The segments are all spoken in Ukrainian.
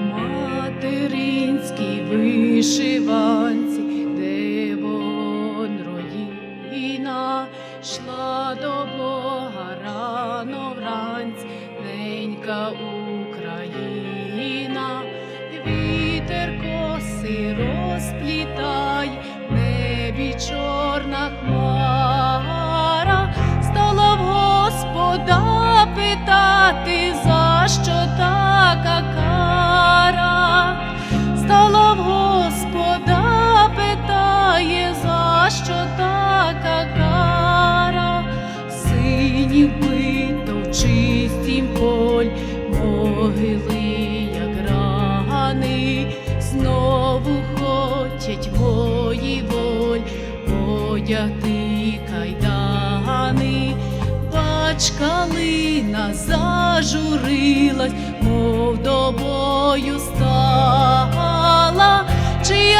материнській вишиванці, де вон руїна, йшла до Бога рано вранці, ненька Україна, вітер коси розплітай, небі чорна хмара, стала в Господа питати, за могили, як рани, знову хочуть мої воль, одяти кайдани. Бач, калина зажурилась, мов до бою стала, чи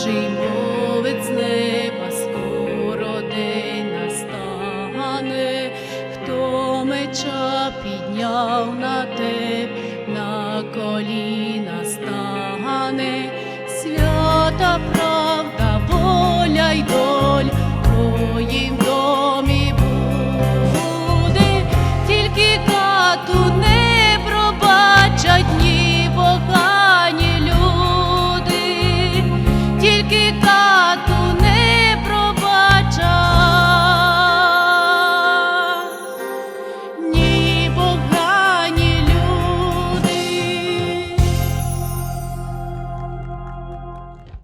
Божий мовець з неба, скоро день настане, хто меча підняв на те, на коліна стане, свята правда, воля й. kita.